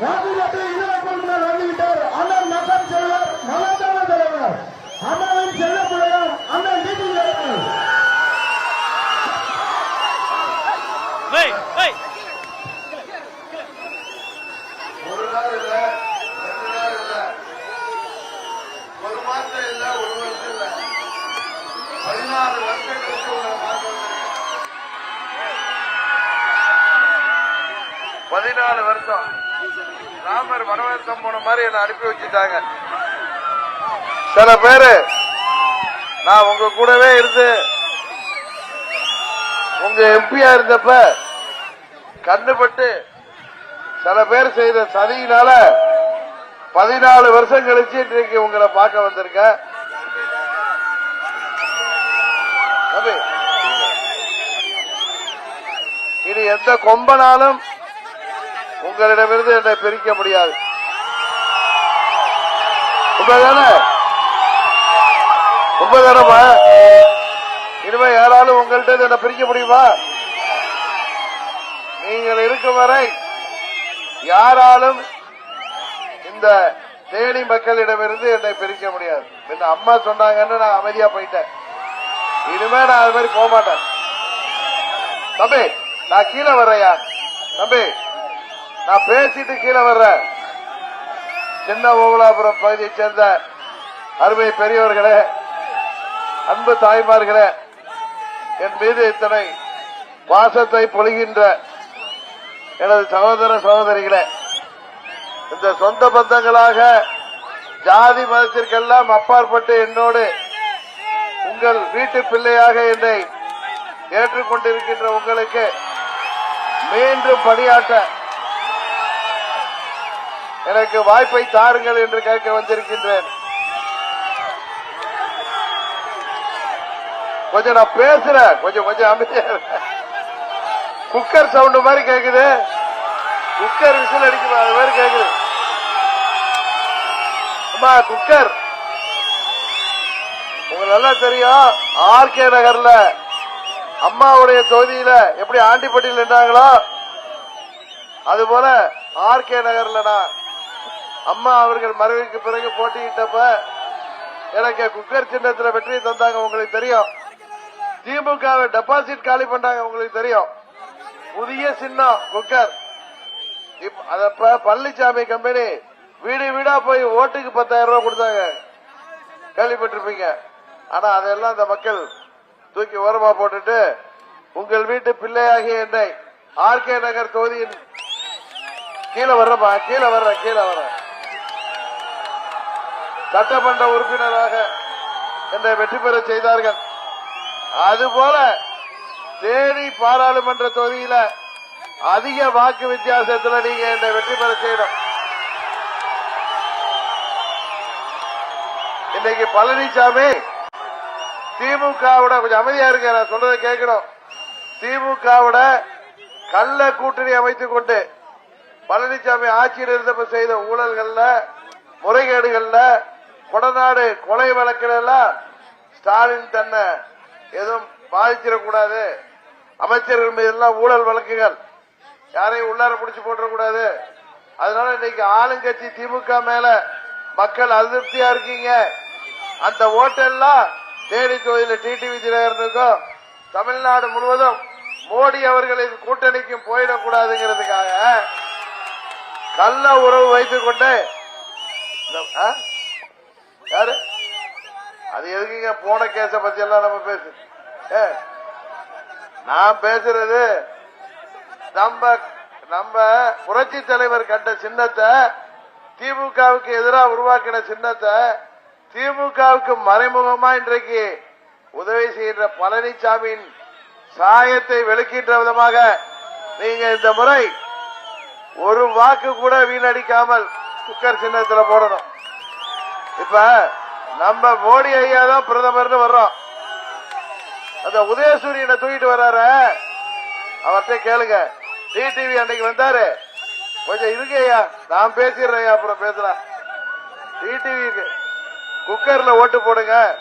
ராஜ்யத்தை இதற்கு முன்னால் வந்துவிட்டார் அண்ணன் மக்கள் செல்வர் மகாதான தலைவர் அண்ணாவின் செல்ல பிள்ளையார் அண்ணன் நீதி ஒரு நாள் இல்ல ரெண்டு நாள் இல்ல. ஒரு மாசம் இல்ல ஒரு வருஷம் இல்ல. பதினாறு. பதினாலு வருஷம். ராமர் வனவாசம் போன மாதிரி என்ன அனுப்பி வச்சுட்டாங்க. சில பேரு நான் உங்க கூடவே இருந்து உங்க எம்பியா இருந்தப்ப கண்ணுபட்டு சில பேர் செய்த சதியினால பதினாலு வருஷம் கழிச்சு இன்றைக்கு உங்களை பார்க்க வந்திருக்கேன். இனி எந்த கொம்பனாலும் உங்களிடமிருந்து என்னை பிரிக்க முடியாது. உண்மைதானே? உண்மைதானம்மா இனிமே யாராலும் உங்கள்கிட்ட இருந்து என்னை பிரிக்க முடியுமா? நீங்கள் இருக்கும் வரை யாராலும் இந்த தேனி மக்களிடமிருந்து என்னை பிரிக்க முடியாது. என்ன அம்மா சொன்னாங்கன்னு நான் அமைதியா போயிட்டேன். இனிமே நான் அது மாதிரி போக மாட்டேன் தம்பி நான் கீழே வர்றையா தம்பி நான் பேசிட்டு கீழே வர்றேன். சின்ன ஓகுலாபுரம் பகுதியைச் சேர்ந்த அருமை பெரியவர்களே அன்பு தாய்மார்களே என் மீது இத்தனை பாசத்தை பொழிகின்ற எனது சகோதர சகோதரிகளே இந்த சொந்த பந்தங்களாக ஜாதி மதத்திற்கெல்லாம் அப்பாற்பட்டு என்னோடு உங்கள் வீட்டு பிள்ளையாக என்னை ஏற்றுக்கொண்டிருக்கின்ற உங்களுக்கு மீண்டும் பணியாற்ற எனக்கு வாய்ப்பை தாருங்கள் என்று கேட்க வந்திருக்கின்றேன். கொஞ்சம் நான் பேசுறேன். கொஞ்சம் கொஞ்சம் அமைதியா குக்கர் சவுண்ட் மாதிரி கேக்குது. குக்கர் விசில் அடிக்கும்? அது மாதிரி கேக்குது. அம்மா குக்கர். உங்களுக்கு நல்லா தெரியும் ஆர்கே நகர்ல அம்மாவுடைய தொகுதியில எப்படி ஆண்டிப்பட்டியில் நின்றாங்களோ அது போல ஆர்கே நகர்ல நான் அம்மா அவர்கள் மறைவுக்கு பிறகு போட்டியிட்டப்ப எனக்கு குக்கர் சின்னத்தில் வெற்றி தந்தாங்க உங்களுக்கு தெரியும். திமுகவை டெபாசிட் காலி பண்ணாங்க உங்களுக்கு தெரியும். புதிய சின்னம் குக்கர். அதப்ப பழனிசாமி கம்பெனி வீடு வீடா போய் ஓட்டுக்கு பத்தாயிரம் ரூபாய் கொடுத்தாங்க. கேள்விப்பட்டிருப்பீங்க. ஆனா அதெல்லாம் இந்த மக்கள் தூக்கி ஓரமா போட்டுட்டு உங்கள் வீட்டு பிள்ளையாகிய என்னை ஆர்கே நகர் தொகுதியின் கீழே வர்றப்பா கீழே வர்ற கீழே வர்றேன். சட்டமன்ற உறுப்பினராக என்னை வெற்றி பெற செய்தார்கள். அதுபோல தேனி பாராளுமன்ற தொகுதியில அதிக வாக்கு வித்தியாசத்தில் நீங்க என்னை வெற்றி பெற செய்யணும். இன்னைக்கு பழனிசாமி திமுகவோட கொஞ்சம் அமைதியா இருக்க நான் சொல்றதை கேட்கணும். திமுகவோட கள்ள கூட்டணி அமைத்துக் கொண்டு பழனிசாமி ஆட்சியில் இருந்தப்ப செய்த ஊழல்கள்ல முறைகேடுகள்ல கொடநாடு கொலை வழக்கில் எல்லாம் ஸ்டாலின் தன்னை எதுவும் பாதிச்சிடக்கூடாது. அமைச்சர்கள் மீது எல்லாம் ஊழல் வழக்குகள். யாரையும் உள்ளார பிடிச்சு போட்டுறக்கூடாது. அதனால இன்னைக்கு ஆளுங்கட்சி திமுக மேல மக்கள் அதிருப்தியா இருக்கீங்க. அந்த ஓட்டெல்லாம் தேடி தொகுதியில் டிடிவி தினகரனுக்கும் தமிழ்நாடு முழுவதும் மோடி அவர்களின் கூட்டணிக்கும் போயிடக்கூடாதுங்கிறதுக்காக கள்ள உறவு வைத்துக் கொண்டு ஆ? யாரு? அது எதுக்குங்க? போன கேஸ பத்தி எல்லாம் நம்ம பேசு. ஏ, நான் பேசுறது நம்ம நம்ம புரட்சி தலைவர் கண்ட சின்னத்தை திமுகவுக்கு எதிராக உருவாக்கின சின்னத்தை திமுகவுக்கு மறைமுகமா இன்றைக்கு உதவி செய்கின்ற பழனிசாமியின் சாயத்தை வெளுக்கின்ற விதமாக நீங்க இந்த முறை ஒரு வாக்கு கூட வீணடிக்காமல் குக்கர் சின்னத்தில் போடணும். இப்ப நம்ம மோடி ஐயா தான் பிரதமர்னு வர்றோம். அந்த உதயசூரியனை தூக்கிட்டு வர்றாரு. அவர்கிட்ட கேளுங்க. டிடிவி அன்னைக்கு வந்தாரு. கொஞ்சம் இருக்கு ஐயா. நான் பேசிடுறேன் ஐயா அப்புறம் பேசலாம். டிடிவி குக்கர்ல ஓட்டு போடுங்க.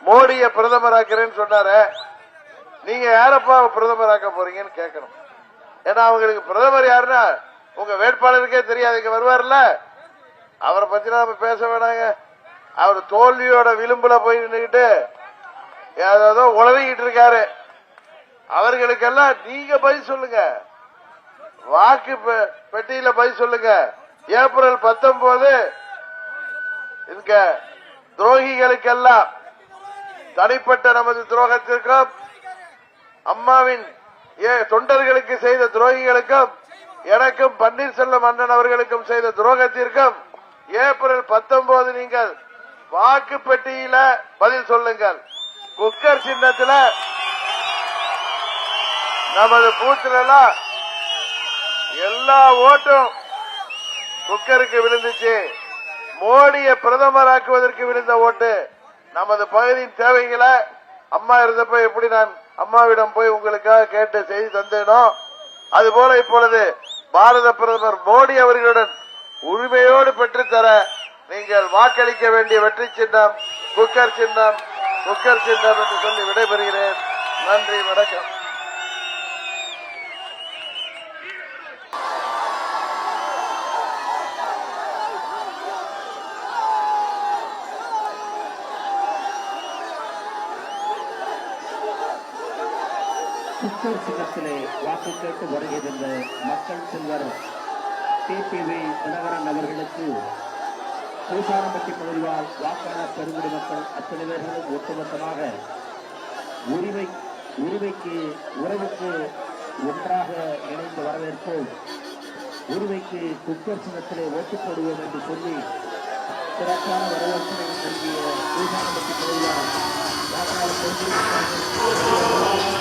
மோடிய பிரதமராக்கிறேன்னு சொன்னாரு. நீங்க யாரப்பா பிரதமராக்க போறீங்கன்னு கேட்கணும். ஏன்னா அவங்களுக்கு பிரதமர் யாருன்னா உங்க வேட்பாளருக்கே தெரியாது. இங்க வருவார்ல. அவரை பத்தி நாம பேச வேணாங்க. அவர் தோல்வியோட விளிம்புல போய் நின்றுகிட்டு ஏதோ உளறிக்கிட்டு இருக்காரு. அவர்களுக்கெல்லாம் நீங்க பதில் சொல்லுங்க. வாக்கு பெட்டியில பதில் சொல்லுங்க. ஏப்ரல் பத்தொன்பது இங்க துரோகிகளுக்கெல்லாம் தனிப்பட்ட நமது துரோகத்திற்கும் அம்மாவின் ஏ தொண்டர்களுக்கு செய்த துரோகிகளுக்கும் எனக்கும் பன்னீர்செல்வம் அண்ணன் அவர்களுக்கும் செய்த துரோகத்திற்கும் ஏப்ரல் பத்தொன்பது நீங்கள் வாக்கு பெட்டியில பதில் சொல்லுங்கள். குக்கர் சின்னத்தில் நமது பூத்துல எல்லா ஓட்டும் குக்கருக்கு விழுந்துச்சு. மோடியை பிரதமராக்குவதற்கு விழுந்த ஓட்டு. நமது பகுதியின் தேவைகளை அம்மா இருந்தப்ப எப்படி நான் அம்மாவிடம் போய் உங்களுக்காக கேட்டு செய்தி தந்தேனோ அதுபோல இப்பொழுது பாரத பிரதமர் மோடி அவர்களுடன் உரிமையோடு பெற்றுத்தர நீங்கள் வாக்களிக்க வேண்டிய வெற்றி சின்னம் குக்கர் சின்னம் குக்கர் சின்னம் என்று சொல்லி விடைபெறுகிறேன். நன்றி வணக்கம். குக்கர் சின்னத்திலே வாக்கு கேட்டு வருகின்ற மக்கள் செல்வர் டிபிவி தினகரன் அவர்களுக்கு பூசாரம்பட்டி பகுதியால் வாக்காளர் பெருங்குடி மக்கள் அத்தனை பேர்களும் ஒட்டுமொத்தமாக உரிமை உரிமைக்கு உறவுக்கு ஒன்றாக இணைந்து வரவேற்போம். உரிமைக்கு குக்கர் சின்னத்திலே ஓட்டு போடுவோம் என்று சொல்லி சிறப்பான வரவேற்பனை நல்கிய பூசாரம்பட்டி பகுதியால் வாக்காளர் பெருங்குடி